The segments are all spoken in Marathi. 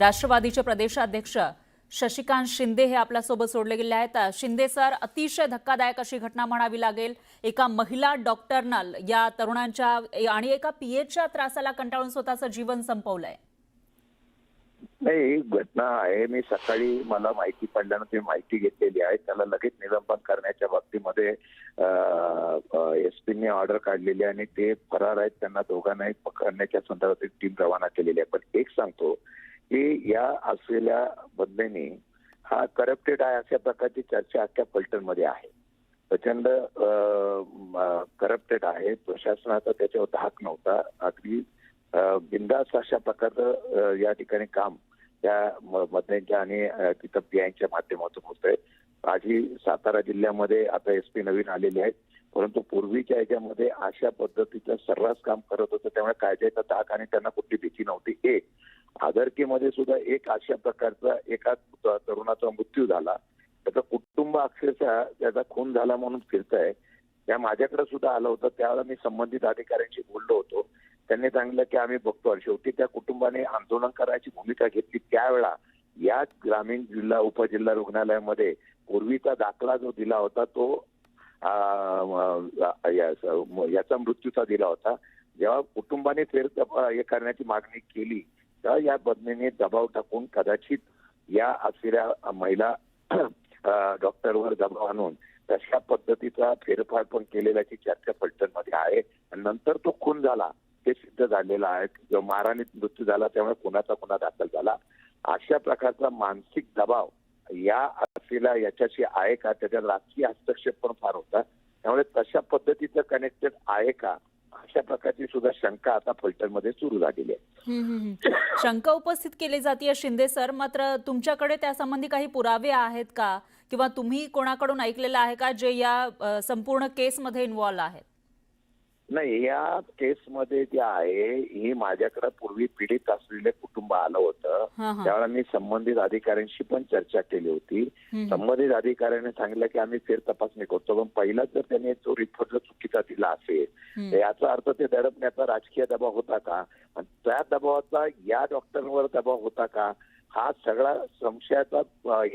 राष्ट्रवादीचे प्रदेशाध्यक्ष शशिकांत शिंदे हे आपल्यासोबत सोडले गेले आहेत. शिंदे सर अतिशय धक्कादायक अशी घटना म्हणावी लागेल. एका महिला डॉक्टरनं या तरुणांच्या आणि एका पीएचच्या त्रासाला कंटाळून स्वतःचं जीवन संपवलंय. नाही घटना आहे. मी सकाळी मला माहिती पडल्यानंतर मी माहिती घेतलेली आहे. त्याला लगेच निलंबन करण्याच्या बाबतीमध्ये एस पीने ऑर्डर काढलेली आहे आणि ते फरार आहेत. त्यांना दोघांनाही पकडण्याच्या संदर्भात टीम रवाना केलेली आहे. पण एक सांगतो की या असलेल्या बदलेने हा करप्टेड आहे अशा प्रकारची चर्चा अख्ख्या पलटणमध्ये आहे. प्रचंड करप्टेड आहे. प्रशासनाचा त्याच्यावर धाक नव्हता. अगदी बिंदास अशा प्रकारचं या ठिकाणी काम त्या म- मधल्यांच्या आणि तिथं पीआयच्या माध्यमातून होत आहे. आधी सातारा जिल्ह्यामध्ये आता एस पी नवीन आलेले आहेत. परंतु पूर्वीच्या याच्यामध्ये अशा पद्धतीचं सर्रास काम करत होतं. त्यामुळे कायद्याचा धाक आणि त्यांना कुठली भीती नव्हती. एक आदरकीमध्ये सुद्धा एक अशा प्रकारचा एका तरुणाचा मृत्यू झाला. त्याचं कुटुंब अक्षरशः त्याचा खून झाला म्हणून फिरतंय. त्या माझ्याकडे सुद्धा आलं होतं. त्यावेळेला मी संबंधित अधिकाऱ्यांशी बोललो होतो. त्यांनी सांगितलं की आम्ही बघतो. आणि शेवटी त्या कुटुंबाने आंदोलन करायची भूमिका घेतली. त्यावेळा या ग्रामीण जिल्हा उपजिल्हा रुग्णालयामध्ये पूर्वीचा दाखला जो दिला होता तो याचा मृत्यूचा दिला होता. जेव्हा कुटुंबाने फेर हे करण्याची मागणी केली तर या बदनीने दबाव टाकून कदाचित या असलेल्या महिला डॉक्टरवर दबाव आणून तशा पद्धतीचा फेरफार पण केलेल्याची चर्चा पलटनमध्ये आहे. नंतर तो खून झाला ते सिद्ध झालेलं आहे. जो मृत्यू झाला त्यामुळे कुणाचा कुणा दाखल झाला. अशा प्रकारचा मानसिक दबाव या असलेला याच्याशी आहे का? त्याच्यात राजकीय हस्तक्षेप पण फार होता. त्यामुळे तशा पद्धतीचं कनेक्टेड आहे का? अशा प्रकारची सुद्धा शंका आता फलटणमध्ये सुरू झालेली आहे. शंका उपस्थित केली जाते शिंदे सर मात्र तुमच्याकडे त्यासंबंधी काही पुरावे आहेत का? किंवा तुम्ही कोणाकडून ऐकलेलं आहे का जे या संपूर्ण केसमध्ये इन्व्हॉल्व आहेत? नाही या केसमध्ये जे आहे ही माझ्याकडे पूर्वी पीडित असलेले कुटुंब आलं होतं. त्यावेळेला मी संबंधित अधिकाऱ्यांशी पण चर्चा केली होती. संबंधित अधिकाऱ्याने सांगितलं की आम्ही फेर तपासणी करतो. पण पहिलाच जर त्यांनी जो रिपोर्ट जर चुकीचा दिला असेल. तर याचा अर्थ ते दडपण्याचा राजकीय दबाव होता का? आणि त्या दबावाचा या डॉक्टरांवर दबाव होता का? हा सगळा संशयाचा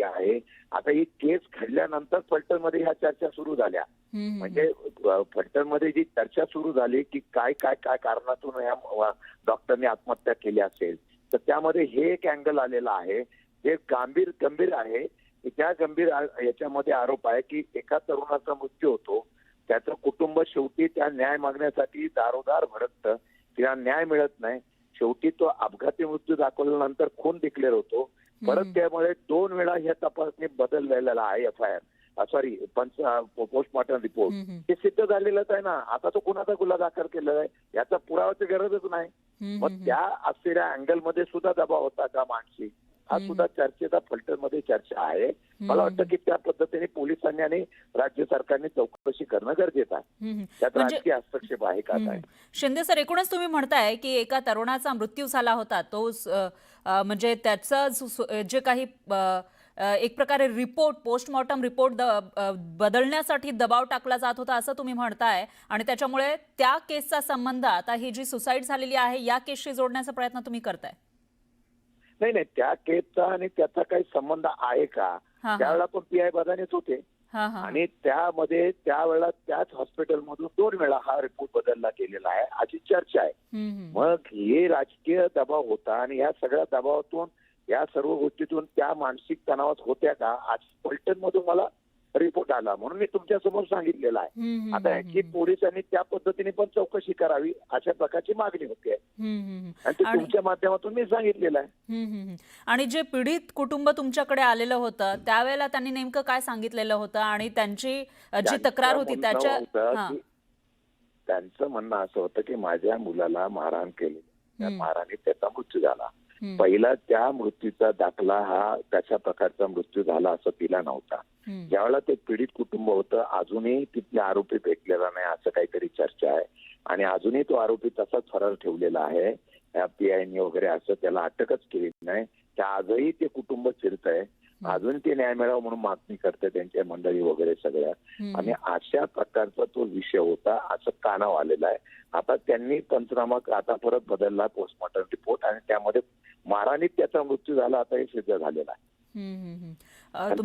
आहे. आता ही केस घडल्यानंतर फलटणमध्ये ह्या चर्चा सुरू झाल्या. म्हणजे अ, फलटणमध्ये जी चर्चा सुरू झाली की काय काय काय कारणातून या डॉक्टरने आत्महत्या केली असेल तर त्यामध्ये हे एक अँगल आलेला आहे जे गंभीर गंभीर आहे त्या गंभीर याच्यामध्ये आरोप आहे की एका तरुणाचा मृत्यू होतो त्याचं कुटुंब शेवटी त्या न्याय मागण्यासाठी दारोदार भडकतं तिला न्याय मिळत नाही शेवटी तो अपघाती मृत्यू दाखवल्यानंतर खून डिक्लेअर होतो परत. त्यामुळे दोन वेळा ह्या तपासणी बदललेला आहे एफ आय आर सॉरी पंच पोस्टमॉर्टम रिपोर्ट. हे सिद्ध झालेलंच आहे ना आता तो कुणाचा गुन्हा दाखल केलेला आहे याचा पुरावाची गरजच नाही मग त्या असलेल्या अँगलमध्ये सुद्धा दबाव होता का मानसिक हा. सुद्धा चर्चेचा फलटणमध्ये चर्चा आहे मला. वाटतं की त्या पद्धतीने पोलिसांनी आणि राज्य सरकारने चौकशी करणं गरजेचं आहे. त्यात म्हणजे राजकीय हस्तक्षेप आहे का काय. शिंदे सर एकूणच तुम्ही म्हणताय की एका तरुणाचा मृत्यू झाला होता तो म्हणजे त्याचं जे काही एक प्रकारे रिपोर्ट पोस्टमॉर्टम रिपोर्ट द- बदलण्यासाठी दबाव टाकला जात होता असं तुम्ही म्हणताय. आणि त्याच्यामुळे त्या केसचा संबंध आता ही जी सुसाईड झालेली आहे या केसशी जोडण्याचा प्रयत्न तुम्ही करताय? नाही नाही त्या केसचा आणि त्याचा काही संबंध आहे का? त्यावेळेला पण पी आय बदानेच होते. आणि त्यामध्ये त्यावेळेला त्याच हॉस्पिटलमधून दोन वेळा हा रिपोर्ट बदलला गेलेला आहे अशी चर्चा आहे. मग हे राजकीय दबाव होता आणि या सगळ्या दबावातून या सर्व गोष्टीतून त्या मानसिक तणावात होत्या का? आज पलटण मधून मला रिपोर्ट आला. म्हणून मी तुमच्यासमोर सांगितलेलं आहे. आता ह्याची पोलिसांनी त्या पद्धतीने पण चौकशी करावी अशा प्रकारची मागणी होते. आणि ते तुमच्या माध्यमातून मी सांगितलेलं आहे. आणि जे पीडित कुटुंब तुमच्याकडे आलेलं होतं त्यावेळेला त्यांनी नेमकं काय सांगितलेलं होतं? आणि त्यांची जी तक्रार होती त्याच्या त्यांचं म्हणणं असं होतं की माझ्या मुलाला मारहाण केली. त्या. मारहाणीत त्याचा मृत्यू झाला. पहिला त्या मृत्यूचा दाखला हा कशा प्रकारचा मृत्यू झाला असं दिला नव्हता. ज्यावेळेला ते पीडित कुटुंब होतं अजूनही तिथले आरोपी भेटलेला नाही असं काहीतरी चर्चा आहे. आणि अजूनही तो आरोपी तसाच फरार ठेवलेला आहे. पीआयनी वगैरे असं त्याला अटकच केलेली नाही. त्या आजही ते कुटुंब फिरत आहे अजून ते न्याय मिळावं म्हणून मागणी करते त्यांच्या मंडळी वगैरे सगळ्या. आणि अशा प्रकारचा तो विषय होता असं कानाव आलेला आहे. आता त्यांनी पंचनामा आता परत बदलला पोस्टमॉर्टम रिपोर्ट आणि त्यामध्ये माराने त्याचा मृत्यू झाला आता हे सिद्ध झालेला आहे.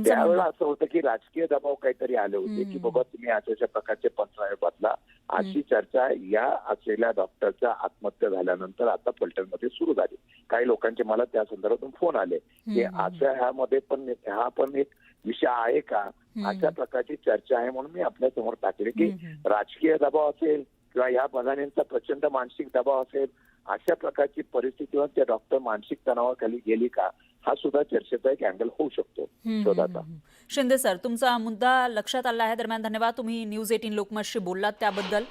त्यावेळेला असं होतं की राजकीय दबाव काहीतरी आले होते की. बाबा तुम्ही अशा अशा प्रकारचे पंचनामे बदला अशी चर्चा या असलेल्या डॉक्टरच्या आत्महत्या झाल्यानंतर आता फलटणमध्ये सुरू झाली. काही लोकांचे मला त्या संदर्भातून फोन आले की असं ह्यामध्ये पण हा पण एक विषय आहे का? अशा प्रकारची चर्चा आहे म्हणून मी आपल्यासमोर टाकले की. राजकीय दबाव असेल किंवा या बघाण्यांचा प्रचंड मानसिक दबाव असेल अशा प्रकारची परिस्थितीवर त्या डॉक्टर मानसिक तणावाखाली गेली का हा सुद्धा चर्चेचा एक अँगल होऊ शकतो. शोधाचा. शिंदे सर तुमचा मुद्दा लक्षात आला आहे. दरम्यान धन्यवाद. तुम्ही न्यूज एटीन लोकमतशी बोललात त्याबद्दल.